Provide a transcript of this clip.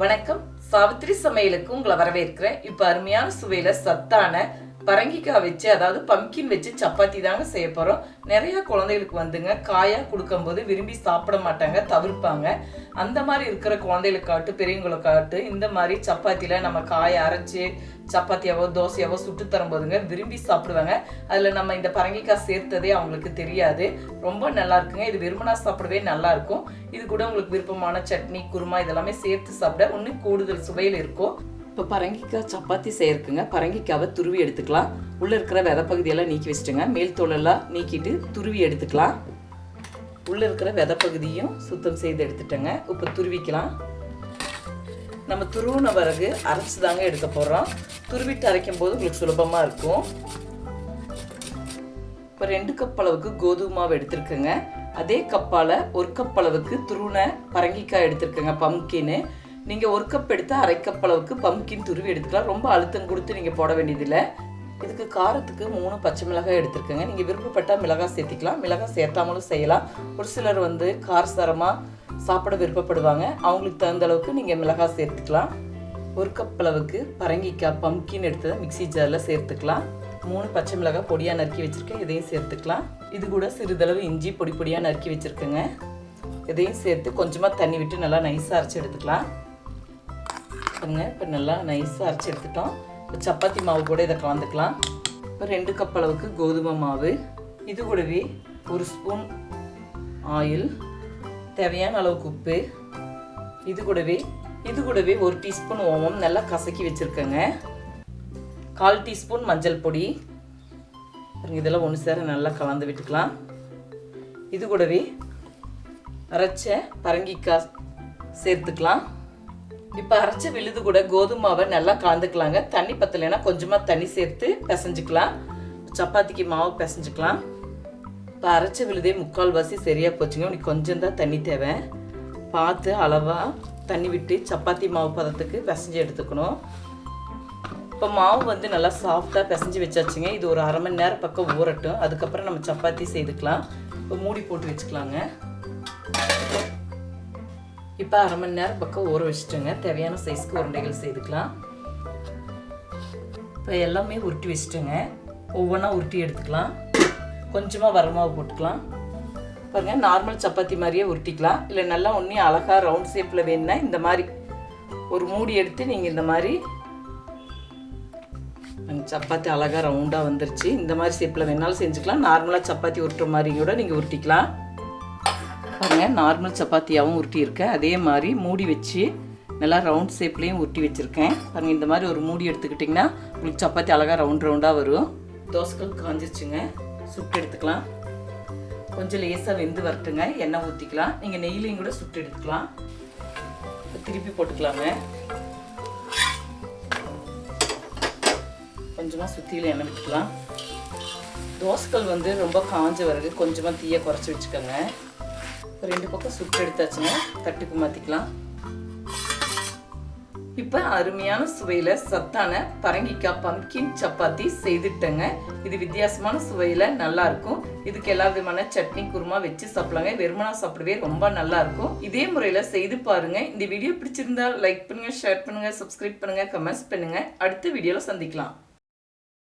வணக்கம். சாவித்திரி சமையலுக்கு உங்களை வரவேற்கிறேன். இப்போ அருமையான சுவையில சத்தான பரங்கிக்காய் வச்சு அதாவது பம்கின் வச்சு சப்பாத்தி தாங்க செய்ய போகிறோம் நிறைய குழந்தைகளுக்கு வந்துங்க காயா கொடுக்கும்போது விரும்பி சாப்பிட மாட்டாங்க தவிர்ப்பாங்க. அந்த மாதிரி இருக்கிற குழந்தைகளுக்காட்டு பெரியவங்களுக்காட்டு இந்த மாதிரி சப்பாத்தியில் நம்ம காயை அரைச்சி சப்பாத்தியாவோ தோசையாவோ சுட்டு தரும்போதுங்க விரும்பி சாப்பிடுவாங்க. அதில் நம்ம இந்த பரங்கிக்காய் சேர்த்ததே அவங்களுக்கு தெரியாது. ரொம்ப நல்லா இருக்குங்க. இது விரும்பினா சாப்பிடவே நல்லா இருக்கும். இது கூட உங்களுக்கு விருப்பமான சட்னி குருமா இதெல்லாமே சேர்த்து சாப்பிட இன்னும் கூடுதல் சுவையில் இருக்கும். இப்போ பரங்கிக்காய் சப்பாத்தி செய்யறதுக்குங்க. பரங்கிக்காவை துருவி எடுத்துக்கலாம். உள்ளே இருக்கிற விதை பகுதியெல்லாம் நீக்கி வச்சுட்டுங்க. மேல் தோலெல்லாம் நீக்கிட்டு துருவி எடுத்துக்கலாம். உள்ளே இருக்கிற விதை பகுதியும் சுத்தம் செய்து எடுத்துட்டேங்க. இப்போ துருவிக்கலாம். நம்ம துருவின பிறகு அரைச்சி தாங்க எடுக்க போகிறோம் துருவிட்டு அரைக்கும் போது உங்களுக்கு சுலபமாக இருக்கும். இப்போ ரெண்டு கப் அளவுக்கு கோதுமை மாவு எடுத்துருக்குங்க. அதே கப்பால் ஒரு கப் அளவுக்கு துருவின பரங்கிக்காய் எடுத்துருக்கேங்க. பம்கின்னு நீங்கள் ஒரு கப் எடுத்து அரை கப் அளவுக்கு பம்கின் துருவி எடுத்துக்கலாம். ரொம்ப அழுத்தம் கொடுத்து நீங்கள் போட வேண்டியதில்லை. இதுக்கு காரத்துக்கு மூணு பச்சை மிளகாய் எடுத்துருக்கேங்க. நீங்கள் விருப்பப்பட்டால் மிளகாய் சேர்த்திக்கலாம். மிளகாய் சேர்த்தாமலும் செய்யலாம். ஒரு சிலர் வந்து காரசாரமாக சாப்பிட விருப்பப்படுவாங்க. அவங்களுக்கு தகுந்த அளவுக்கு நீங்கள் மிளகாய் சேர்த்துக்கலாம். ஒரு கப் அளவுக்கு பரங்கிக்காய் பம்கின் எடுத்ததை மிக்சி ஜாரில் சேர்த்துக்கலாம். மூணு பச்சை மிளகாய் பொடியாக நறுக்கி வச்சுருக்கேன். இதையும் சேர்த்துக்கலாம். இது கூட சிறிதளவு இஞ்சி பொடி பொடியாக நறுக்கி வச்சுருக்கேங்க. இதையும் சேர்த்து கொஞ்சமாக தண்ணி விட்டு நல்லா நைஸாக அரைச்சி எடுத்துக்கலாம். பாருங்க இப்போ நல்லா நைஸாக அரைச்சி எடுத்துட்டோம். இப்போ சப்பாத்தி மாவு கூட இதை கலந்துக்கலாம். இப்போ ரெண்டு கப் அளவுக்கு கோதுமை மாவு. இது கூடவே ஒரு ஸ்பூன் ஆயில் தேவையான அளவுக்கு உப்பு. இது கூடவே இது கூடவே ஒரு டீஸ்பூன் ஓமம் நல்லா கசக்கி வச்சுருக்கேங்க. கால் டீஸ்பூன் மஞ்சள் பொடி. இதெல்லாம் ஒன்று சேர நல்லா கலந்து விட்டுக்கலாம். இது கூடவே அரைச்ச பரங்கிக்காய் சேர்த்துக்கலாம். இப்போ அரைச்ச விழுது கூட கோதுமாவை மாவை நல்லா கலந்துக்கலாங்க. தண்ணி பத்தலைன்னா கொஞ்சமாக தண்ணி சேர்த்து பிசைஞ்சுக்கலாம். சப்பாத்திக்கு மாவு பிசைஞ்சுக்கலாம். இப்போ அரைச்ச விழுதே முக்கால் வாசி சரியாக போச்சுங்க. உனக்கு கொஞ்சம் தான் தண்ணி தேவை. பார்த்து அளவாக தண்ணி விட்டு சப்பாத்தி மாவு பதத்துக்கு பிசைஞ்சு எடுத்துக்கணும். இப்போ மாவு வந்து நல்லா சாஃப்டாக பிசைஞ்சு வச்சாச்சுங்க. இது ஒரு அரை மணி நேரம் பக்கம் ஊறட்டும். அதுக்கப்புறம் நம்ம சப்பாத்தி செய்துக்கலாம். இப்போ மூடி போட்டு வச்சுக்கலாங்க. இப்போ அரை மணி நேரம் பக்கம் ஊற வச்சுட்டுங்க. தேவையான சைஸ்க்கு உருண்டைகள் செய்துக்கலாம். இப்போ எல்லாமே உருட்டி வச்சுட்டுங்க. ஒவ்வொன்றா உருட்டி எடுத்துக்கலாம். கொஞ்சமாக வரமாவு போட்டுக்கலாம். பாருங்க நார்மல் சப்பாத்தி மாதிரியே உருட்டிக்கலாம். இல்லை நல்லா ஒன்றே அழகாக ரவுண்ட் ஷேப்பில் வேணும்னா இந்த மாதிரி ஒரு மூடி எடுத்து நீங்கள் இந்த மாதிரி சப்பாத்தி அழகாக ரவுண்டாக வந்துருச்சு. இந்த மாதிரி ஷேப்பில் வேணாலும் செஞ்சுக்கலாம். நார்மலாக சப்பாத்தி உருட்டுற மாதிரி கூட நீங்கள் உருட்டிக்கலாம். பாருங்கள் நார்மல் சப்பாத்தியாகவும் உருட்டி இருக்கேன் அதே மாதிரி மூடி வச்சு நல்லா ரவுண்ட் ஷேப்லேயும் உருட்டி வச்சுருக்கேன். பாருங்கள் இந்த மாதிரி ஒரு மூடி எடுத்துக்கிட்டிங்கன்னா உங்களுக்கு சப்பாத்தி அழகாக ரவுண்ட் ரவுண்டாக வரும். தோசைகள் காஞ்சிச்சுங்க சுட்டு எடுத்துக்கலாம். கொஞ்சம் லேசாக வெந்து வரட்டுங்க. எண்ணெய் ஊற்றிக்கலாம் நீங்கள் நெய்லையும் கூட சுட்டு எடுத்துக்கலாம். இப்போ திருப்பி போட்டுக்கலாங்க. கொஞ்சமாக சுற்றியில் எண்ணெய் விட்டுக்கலாம். தோசைகள் வந்து ரொம்ப காஞ்ச பிறகு கொஞ்சமாக தீயை குறைச்சி வச்சுக்கோங்க. ரெண்டு பக்கம் சுட்டு எடுத்தாச்சுங்க. தட்டுக்கு மாற்றிக்கலாம் இப்போ அருமையான சுவையில் சத்தான பரங்கிக்காய் பம்கின் சப்பாத்தி செய்துட்டேங்க. இது வித்தியாசமான சுவையில் நல்லாயிருக்கும் இதுக்கு எல்லா விதமான சட்னி குருமா வச்சு சாப்பிடலாங்க. வெறுமனா சாப்பிடவே ரொம்ப நல்லாயிருக்கும் இதே முறையில் செய்து பாருங்கள் இந்த வீடியோ பிடிச்சிருந்தா லைக் பண்ணுங்கள் ஷேர் பண்ணுங்கள் சப்ஸ்கிரைப் பண்ணுங்க கமெண்ட்ஸ் பண்ணுங்கள் அடுத்த வீடியோவில் சந்திக்கலாம்.